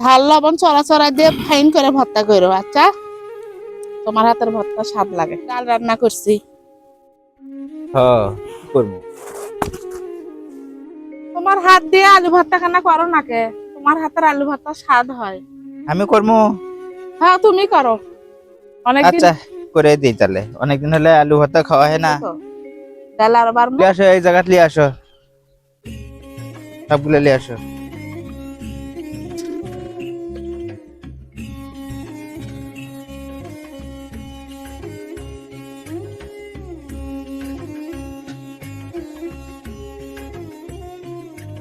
ঝাল লবণ চড়া দিয়ে ফাইন করে ভর্তা করো আচ্ছা? তোমার হাতের ভর্তা স্বাদ লাগে। ডাল রান্না করছি। হ্যাঁ তোমার হাত দিয়ে আলু ভর্তা খানা করো না কে? তোমার হাতের আলু ভর্তা স্বাদ হয়। আমি করব। হ্যাঁ তুমি করো। অনেকদিন আচ্ছা করে দিই তাহলে। অনেকদিন হলে আলু ভর্তা খাওয়া হয় না। তো। ডাল আর বার আসো এই জায়গাত লিয়ে আসো। সবগুলো লিয়ে আসো।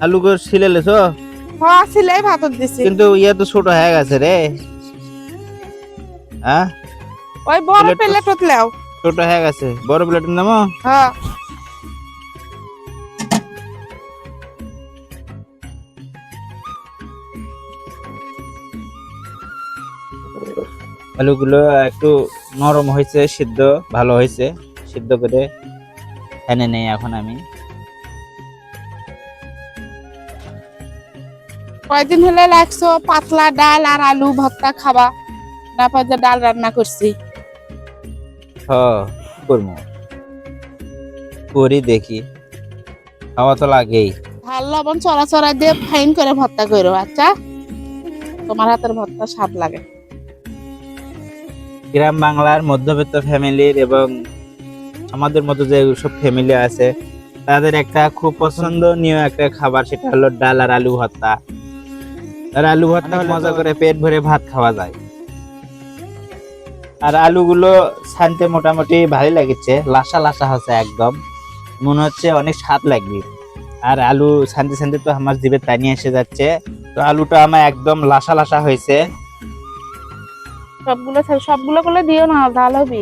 আলু গো ছিলে লেছো হ্যাঁ সিলাই ভাতত দিছি কিন্তু ইয়ে তো ছোট হয়ে গেছে রে। হ্যাঁ? ওই বড় প্লেট প্লেটত ছোট হয়ে গেছে। বড় প্লেটের নামো হ্যাঁ। আলুগুলো একটু নরম হয়েছে সিদ্ধ ভালো হয়েছে। সিদ্ধ করে এনে নেই এখন আমি। কয়দিন হলে লাগছো? পাতলা ডাল আর আলু ভর্তা খাবা। না পাই ডাল রান্না করছি। হ করব করি দেখি। খাওয়া তো লাগেই। ঝাল লবণ চড়া চড়া দিয়ে ফাইন করে ভর্তা করো আচ্ছা? তোমার হাতের ভর্তা স্বাদ লাগে। গ্রাম বাংলার মধ্যবিত্ত ফ্যামিলির এবং আমাদের মতো যে সব ফ্যামিলি আছে তাদের একটা খুব পছন্দনীয় একটা খাবার সেটা হলো ডাল আর আলু ভর্তা। আর আলু ভর্তা মজা করে পেট ভরে ভাত খাওয়া যায়। আর আলুগুলো ছানতে মোটামুটি ভালোই লাগছে লাসা লাসা হচ্ছে একদম। মনে হচ্ছে অনেক স্বাদ লাগবে। আর আলু ছানতে ছানতে তো আমার জিভে টানিয়ে এসে যাচ্ছে। তো আলুটা আমার একদম লাসা লাসা হয়েছে। সবগুলো সবগুলো করলে দিও না ডাল হবে।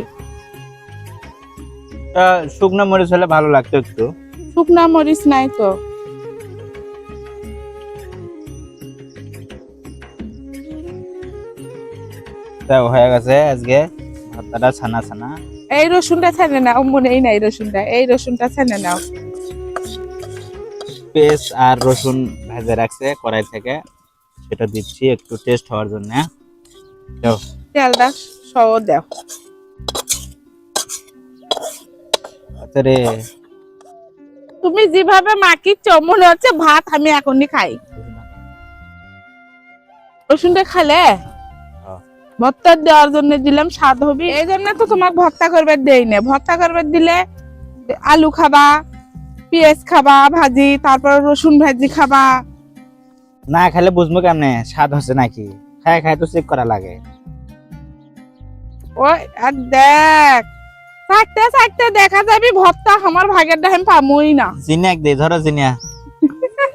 শুকনো মরিচ হলে ভালো লাগতো একটু। শুকনা মরিচ নাই তো। তা হয়ে গেছে আজকে। ভাতটা ছানা ছানা। এই রসুনটা ছেনে নাও মনেই নাই রসুনটা। এই রসুনটা ছেনে নাও। পেঁয়াজ আর রসুন ভেজে রাখছে কড়াই থেকে। সেটা দিচ্ছি একটু টেস্ট হওয়ার জন্য। দাও সহ দাও। রে। তুমি যেভাবে মাখিচ্ছ মনে হচ্ছে ভাত আমি এখনই খাই। রসুনটা খালে। ভর্তা দেওয়ার জন্য দিলাম স্বাদ হবে। এই জন্য তো তোমাকে ভর্তা করবে দেই না। ভর্তা করবে দিলে আলু খাবা পেঁয়াজ খাবা ভাজি তারপর রসুন ভাজি খাবা। না খেলে বুঝব কেমনে? স্বাদ হচ্ছে নাকি? খায় খায় তো চেক করা লাগে। ওই আর দেখ থাকতে থাকতে দেখা যাবি ভর্তা আমার ভাগের ডাইম পামুই না। জিনিয়াক দে ধরো জিনিয়া।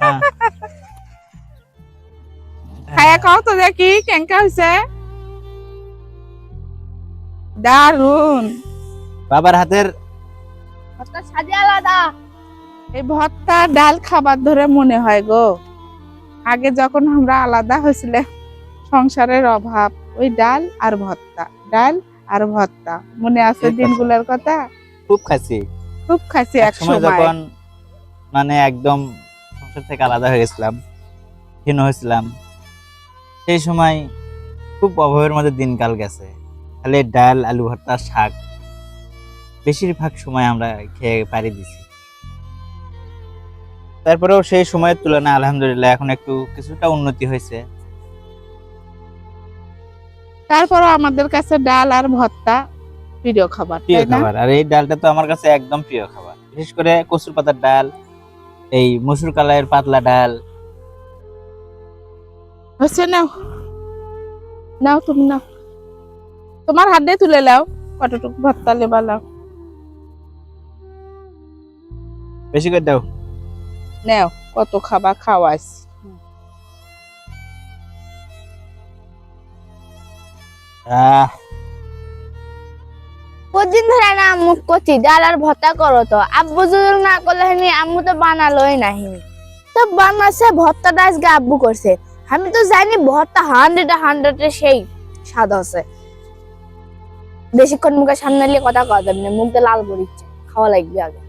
হ্যাঁ। খায়া খাও তো দেখি কেঙ্কা হয়েছে দারুণ বাবার হাতের ভর্তা সাজে আলাদা। এই ভর্তা ডাল খাবার ধরে মনে হয় গো। আগে যখন আমরা আলাদা হয়েছিল সংসারের অভাব ওই ডাল আর ভর্তা ডাল আর ভর্তা। মনে আছে দিনগুলোর কথা? খুব খাচ্ছি খুব খাইছি এক সময় সময়। যখন মানে একদম সংসার থেকে আলাদা হয়ে গেছিলাম হীন হয়েছিলাম সেই সময় খুব অভাবের মধ্যে দিনকাল গেছে। খালি ডাল আলু ভর্তা শাক বেশিরভাগ সময় আমরা খেয়ে পারি দিছি। তারপরেও সেই সময়ের তুলনায় আলহামদুলিল্লাহ এখন একটু কিছুটা উন্নতি হয়েছে। তারপরও আমাদের কাছে ডাল আর ভর্তা প্রিয় খাবার প্রিয় খাবার। আর এই ডালটা তো আমার কাছে একদম প্রিয় খাবার। বিশেষ করে কচুর পাতার ডাল এই মসুর কালাইয়ের পাতলা ডাল। হচ্ছে নাও। নাও তুমি নাও। তোমার হাত দিয়ে তুলে নাও কতটুকু ভর্তা লেবা নাও বেশি করে দাও। নাও কত খাবার খাওয়াইস আহ। কদিন ধরে না আম্মু করছি ডাল আর ভর্তা করো তো। আব্বু যদি না করলে হয়নি আম্মু তো বানালোই নাহি। তো বানাচ্ছে ভর্তাটা আজকে আব্বু করছে। আমি তো জানি ভর্তা হান্ড্রেড হান্ড্রেড সেই স্বাদ আছে। বেশিক্ষণ মুখে সামনে নিয়ে কথা কওয়া যাবে না, মুখ দিয়ে লাল করিচ্ছে খাওয়া লাগবে আগে।